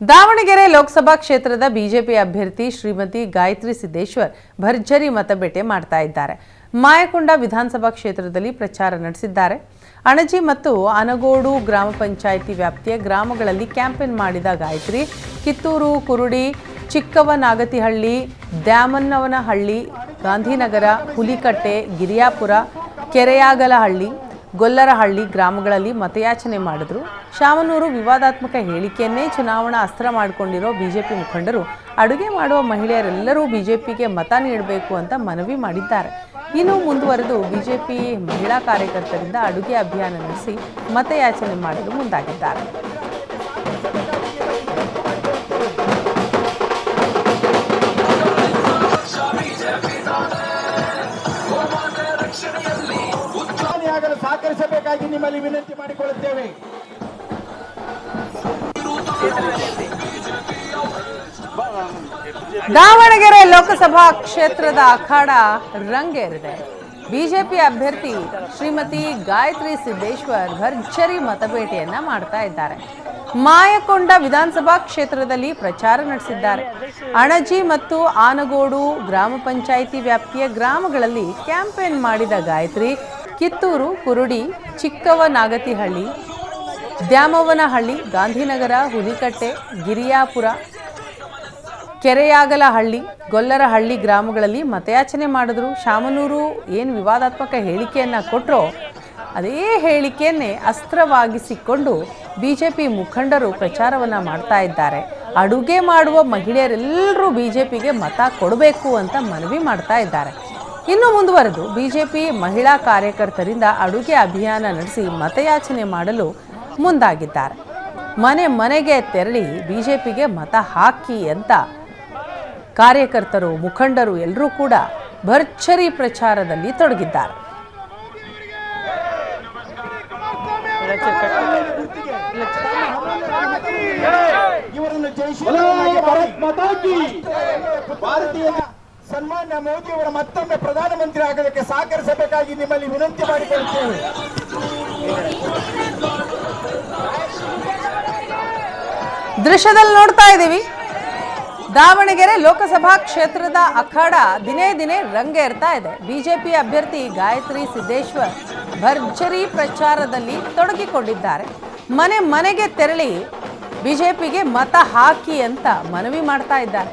ದಾವಣಗೆರೆ ಲೋಕಸಭಾ ಕ್ಷೇತ್ರದ ಬಿಜೆಪಿ ಅಭ್ಯರ್ಥಿ ಶ್ರೀಮತಿ ಗಾಯತ್ರಿ ಸಿದ್ದೇಶ್ವರ್ ಭರ್ಜರಿ ಮತಬೇಟೆ ಮಾಡ್ತಾ ಇದ್ದಾರೆ. ಮಾಯಕೊಂಡ ವಿಧಾನಸಭಾ ಕ್ಷೇತ್ರದಲ್ಲಿ ಪ್ರಚಾರ ನಡೆಸಿದ್ದಾರೆ. ಅಣಜಿ ಮತ್ತು ಅನಗೋಡು ಗ್ರಾಮ ಪಂಚಾಯಿತಿ ವ್ಯಾಪ್ತಿಯ ಗ್ರಾಮಗಳಲ್ಲಿ ಕ್ಯಾಂಪೇನ್ ಮಾಡಿದ ಗಾಯತ್ರಿ, ಕಿತ್ತೂರು, ಕುರುಡಿ, ಚಿಕ್ಕವನಾಗತಿಹಳ್ಳಿ, ದ್ಯಾಮನ್ನವನಹಳ್ಳಿ, ಗಾಂಧಿನಗರ, ಹುಲಿಕಟ್ಟೆ, ಗಿರಿಯಾಪುರ, ಕೆರೆಯಾಗಲಹಳ್ಳಿ ಗೊಲ್ಲರಹಳ್ಳಿ ಗ್ರಾಮಗಳಲ್ಲಿ ಮತಯಾಚನೆ ಮಾಡಿದ್ರು. ಶಾಮನೂರು ವಿವಾದಾತ್ಮಕ ಹೇಳಿಕೆಯನ್ನೇ ಚುನಾವಣಾ ಅಸ್ತ್ರ ಮಾಡಿಕೊಂಡಿರೋ ಬಿಜೆಪಿ ಮುಖಂಡರು ಅಡುಗೆ ಮಾಡುವ ಮಹಿಳೆಯರೆಲ್ಲರೂ ಬಿಜೆಪಿಗೆ ಮತ ನೀಡಬೇಕು ಅಂತ ಮನವಿ ಮಾಡಿದ್ದಾರೆ. ಇನ್ನು ಮುಂದುವರೆದು ಬಿಜೆಪಿ ಮಹಿಳಾ ಕಾರ್ಯಕರ್ತರಿಂದ ಅಡುಗೆ ಅಭಿಯಾನ ನಡೆಸಿ ಮತಯಾಚನೆ ಮಾಡಲು ಮುಂದಾಗಿದ್ದಾರೆ. ಆಗಲು ಸಹಕರಿಸಬೇಕಾಗಿ ನಿಮ್ಮಲ್ಲಿ ವಿನಂತಿ ಮಾಡಿಕೊಳ್ಳುತ್ತೇವೆ. ದಾವಣಗೆರೆ ಲೋಕಸಭಾ ಕ್ಷೇತ್ರದ ಅಖಾಡ ರಂಗೇರಿದೆ. ಬಿಜೆಪಿ ಅಭ್ಯರ್ಥಿ ಶ್ರೀಮತಿ ಗಾಯತ್ರಿ ಸಿದ್ದೇಶ್ವರ್ ಭರ್ಜರಿ ಮತಬೇಟೆಯನ್ನ ಮಾಡ್ತಾ ಇದ್ದಾರೆ. ಮಾಯಕೊಂಡ ವಿಧಾನಸಭಾ ಕ್ಷೇತ್ರದಲ್ಲಿ ಪ್ರಚಾರ ನಡೆಸಿದ್ದಾರೆ. ಅಣಜಿ ಮತ್ತು ಆನಗೋಡು ಗ್ರಾಮ ಪಂಚಾಯಿತಿ ವ್ಯಾಪ್ತಿಯ ಗ್ರಾಮಗಳಲ್ಲಿ ಕ್ಯಾಂಪೇನ್ ಮಾಡಿದ ಗಾಯತ್ರಿ ಕಿತ್ತೂರು, ಕುರುಡಿ, ಚಿಕ್ಕವನಾಗತಿಹಳ್ಳಿ, ದ್ಯಾಮವ್ವನಹಳ್ಳಿ, ಗಾಂಧಿನಗರ, ಹುಲಿಕಟ್ಟೆ, ಗಿರಿಯಾಪುರ, ಕೆರೆಯಾಗಲಹಳ್ಳಿ, ಗೊಲ್ಲರಹಳ್ಳಿ ಗ್ರಾಮಗಳಲ್ಲಿ ಮತಯಾಚನೆ ಮಾಡಿದ್ರು. ಶಾಮನೂರು ಏನು ವಿವಾದಾತ್ಮಕ ಹೇಳಿಕೆಯನ್ನು ಕೊಟ್ಟರೋ ಅದೇ ಹೇಳಿಕೆಯನ್ನೇ ಅಸ್ತ್ರವಾಗಿಸಿಕೊಂಡು ಬಿ ಜೆ ಪಿ ಮುಖಂಡರು ಪ್ರಚಾರವನ್ನು ಮಾಡ್ತಾ ಇದ್ದಾರೆ. ಅಡುಗೆ ಮಾಡುವ ಮಹಿಳೆಯರೆಲ್ಲರೂ ಬಿ ಜೆ ಪಿಗೆ ಮತ ಕೊಡಬೇಕು ಅಂತ ಮನವಿ ಮಾಡ್ತಾ ಇದ್ದಾರೆ. ಇನ್ನು ಮುಂದುವರೆದು ಬಿಜೆಪಿ ಮಹಿಳಾ ಕಾರ್ಯಕರ್ತರಿಂದ ಅಡುಗೆ ಅಭಿಯಾನ ನಡೆಸಿ ಮತಯಾಚನೆ ಮಾಡಲು ಮುಂದಾಗಿದ್ದಾರೆ. ಮನೆ ಮನೆಗೆ ತೆರಳಿ ಬಿಜೆಪಿಗೆ ಮತ ಹಾಕಿ ಅಂತ ಕಾರ್ಯಕರ್ತರು, ಮುಖಂಡರು ಎಲ್ಲರೂ ಕೂಡ ಭರ್ಚರಿ ಪ್ರಚಾರದಲ್ಲಿ ತೊಡಗಿದ್ದಾರೆ. ಭಾರತೀಯ ಸನ್ಮಾನ್ಯ ಮೋದಿ ಅವರ ಮತ್ತೊಮ್ಮೆ ಪ್ರಧಾನಮಂತ್ರಿ ಆಗೋದಕ್ಕೆ ಸಹಕರಿಸಬೇಕಾಗಿ ನಿಮ್ಮಲ್ಲಿ ವಿನಂತಿ ಮಾಡಿಕೊಳ್ತೇವೆ. ದೃಶ್ಯದಲ್ಲಿ ನೋಡ್ತಾ ಇದ್ದೀವಿ. ದಾವಣಗೆರೆ ಲೋಕಸಭಾ ಕ್ಷೇತ್ರದ ಅಖಾಡ ದಿನೇ ದಿನೇ ರಂಗೇರ್ತಾ ಇದೆ. ಬಿಜೆಪಿ ಅಭ್ಯರ್ಥಿ ಗಾಯತ್ರಿ ಸಿದ್ದೇಶ್ವರ್ ಭರ್ಜರಿ ಪ್ರಚಾರದಲ್ಲಿ ತೊಡಗಿಕೊಂಡಿದ್ದಾರೆ. ಮನೆ ಮನೆಗೆ ತೆರಳಿ ಬಿಜೆಪಿಗೆ ಮತ ಹಾಕಿ ಅಂತ ಮನವಿ ಮಾಡ್ತಾ ಇದ್ದಾರೆ.